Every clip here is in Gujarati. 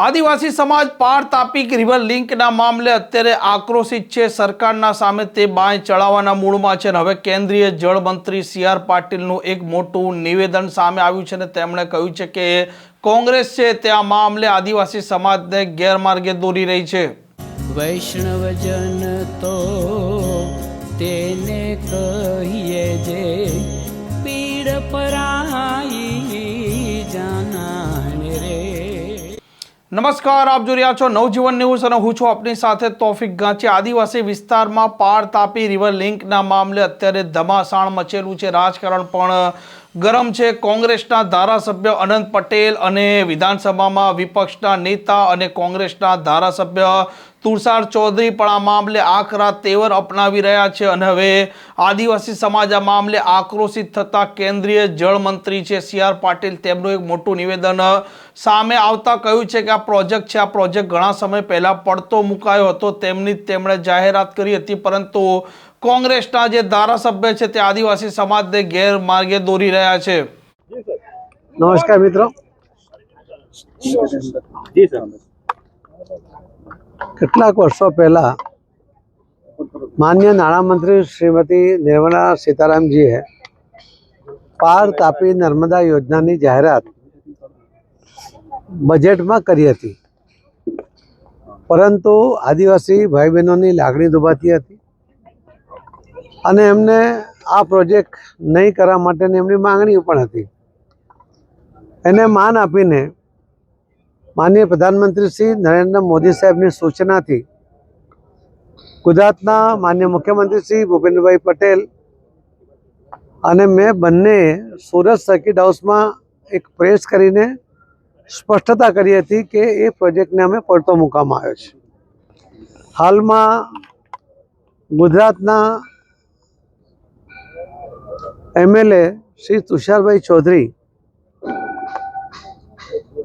આદિવાસી સમાજ પાર તાપી રિવર લિંકના મામલે અત્યારે આક્રોશિત છે. સરકારના સામે તે બાંય ચડાવવાના મૂળમાં છે અને હવે કેન્દ્રીય જળમંત્રી સી આર પાટીલનું એક મોટું નિવેદન સામે આવ્યું છે અને તેમણે કહ્યું છે કે કોંગ્રેસ છે તે આ મામલે આદિવાસી સમાજને ગેરમાર્ગે દોરી રહી છે. વૈષ્ણવજન તો તેને કહીએ જે પીડ પરાઈ જાનાને રે નમસ્કાર, આપ જોઈ રહ્યા છો નવજીવન ન્યૂઝ અને હું છું આપની સાથે તોફિક ગાંચી. આદિવાસી વિસ્તારમાં પાર તાપી રિવર લિંકના મામલે અત્યારે ધમાસાણ મચેલું છે. રાજકારણ પણ ગરમ છે. કોંગ્રેસના ધારાસભ્ય અનંત પટેલ અને વિધાનસભામાં વિપક્ષના નેતા અને કોંગ્રેસના ધારાસભ્ય તુષાર ચૌધરી પણ આ મામલે આકરા તેવર અપનાવી રહ્યા છે અને હવે આદિવાસી સમાજ આ મામલે આક્રોશિત થતા કેન્દ્રીય જળમંત્રી છે સી આર પાટીલ. તેમનું એક મોટું નિવેદન સામે આવતા કહ્યું છે કે આ પ્રોજેક્ટ છે. આ પ્રોજેક્ટ ઘણા સમય પહેલાં પડતો મુકાયો હતો. તેમની તેમણે જાહેરાત કરી હતી, પરંતુ કોંગ્રેસના જે ધારાસભ્ય છે તે આદિવાસી સમાજને ગેરમાર્ગે દોરી રહ્યા છે. નમસ્કાર મિત્રો. કેટલાક વર્ષો પહેલા માન્ય નાણામંત્રી શ્રીમતી નિર્મલા સીતારામજીએ પાર તાપી નર્મદા યોજનાની જાહેરાત બજેટમાં કરી હતી. પરંતુ આદિવાસી ભાઈ બહેનોની લાગણી દુભાતી હતી. અને એમને આ પ્રોજેક્ટ નહીં કરવા માટેની એમની માંગણી પણ હતી. એને માન આપીને માનનીય પ્રધાનમંત્રી શ્રી નરેન્દ્ર મોદી સાહેબની સૂચનાથી ગુજરાતના માન્ય મુખ્યમંત્રી શ્રી ભૂપેન્દ્રભાઈ પટેલ અને મેં બંને સુરત સર્કિટ હાઉસમાં એક પ્રેસ કરીને સ્પષ્ટતા કરી હતી કે એ પ્રોજેક્ટને અમે પડતો મૂકવામાં આવ્યો છે. હાલમાં ગુજરાતના એમએલએ શ્રી તુષારભાઈ ચૌધરી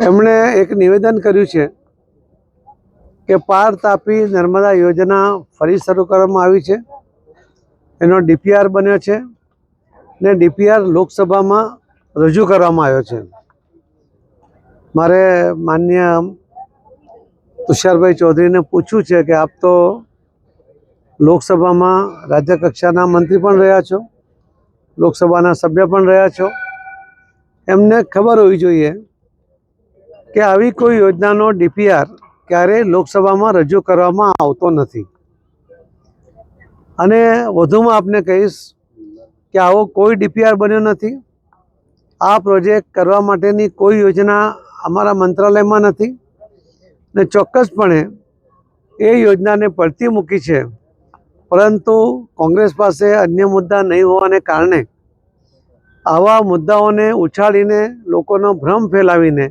એમણે એક નિવેદન કર્યું છે કે પાર તાપી નર્મદા યોજના ફરી શરૂ કરવામાં આવી છે. એનો ડીપીઆર બન્યો છે ને ડીપીઆર લોકસભામાં રજૂ કરવામાં આવ્યો છે. મારે માન્ય તુષારભાઈ ચૌધરીને પૂછ્યું છે કે આપ તો લોકસભામાં રાજ્ય કક્ષાના મંત્રી પણ રહ્યા છો. લોકસભાના સભ્ય પણ રહ્યા છો. એમને ખબર હોવી જોઈએ કે આવી કોઈ યોજનાનો ડીપીઆર ક્યારેય લોકસભામાં રજૂ કરવામાં આવતો નથી. અને વધુમાં આપને કહીશ કે આવો કોઈ ડીપીઆર બન્યો નથી. આ પ્રોજેક્ટ કરવા માટેની કોઈ યોજના અમારા મંત્રાલયમાં નથી. ને ચોક્કસપણે એ યોજનાને પડતી મૂકી છે પરંતુ કોંગ્રેસ પાસે અન્ય મુદ્દા નહીં હોવાને કારણે આવા મુદ્દાઓને ઉછાળીને લોકોનો ભ્રમ ફેલાવીને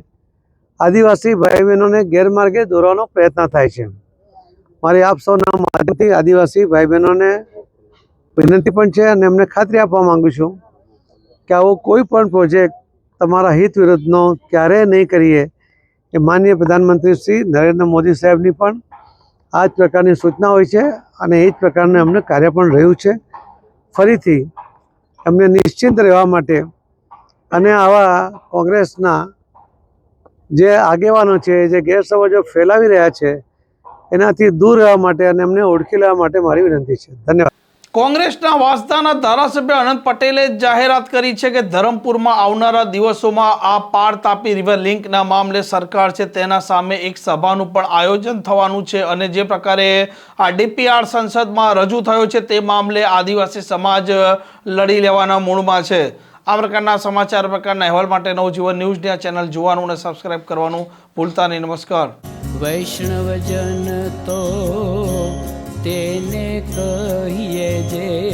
આદિવાસી ભાઈ બહેનોને ગેરમાર્ગે દોરવાનો પ્રયત્ન થાય છે. મારી આપ સૌના માધ્યમથી આદિવાસી ભાઈ બહેનોને વિનંતી પણ છે અને એમને ખાતરી આપવા માગું છું કે આવો કોઈ પણ પ્રોજેક્ટ તમારા હિત વિરુદ્ધનો ક્યારેય નહીં કરીએ એ માનનીય પ્રધાનમંત્રી શ્રી નરેન્દ્ર મોદી સાહેબની પણ આ જ પ્રકારની સૂચના હોય છે અને એ જ પ્રકારનું એમને કાર્ય પણ રહ્યું છે. ફરીથી એમને નિશ્ચિંત રહેવા માટે અને આવા કોંગ્રેસના જે આગેવાનો છે, જે ગેરસમજો ફેલાવી રહ્યા છે, એનાથી દૂર રહેવા માટે અને એમને ઓળખી લેવા માટે મારી વિનંતી છે. ધન્યવાદ. કોંગ્રેસના વાસદાના ધારાસભ્ય અનંત પટેલે જાહેરાત કરી છે કે ધરમપુરમાં આવનારા દિવસોમાં આ પાર તાપી રિવર લિંકના મામલે સરકાર છે તેના સામે એક સભાનું પણ આયોજન થવાનું છે અને જે પ્રકારે આ ડીપીઆર સંસદમાં રજૂ થયો છે તે મામલે આદિવાસી સમાજ લડી લેવાના મૂળમાં છે. આ પ્રકારના સમાચાર પ્રકારના અહેવાલ માટે નવજીવન ન્યૂઝની આ ચેનલ જોવાનું અને સબસ્ક્રાઇબ કરવાનું ભૂલતા નહીં. નમસ્કાર. વૈષ્ણવજન તો તેને કહીએ જે પીડ પરાઈ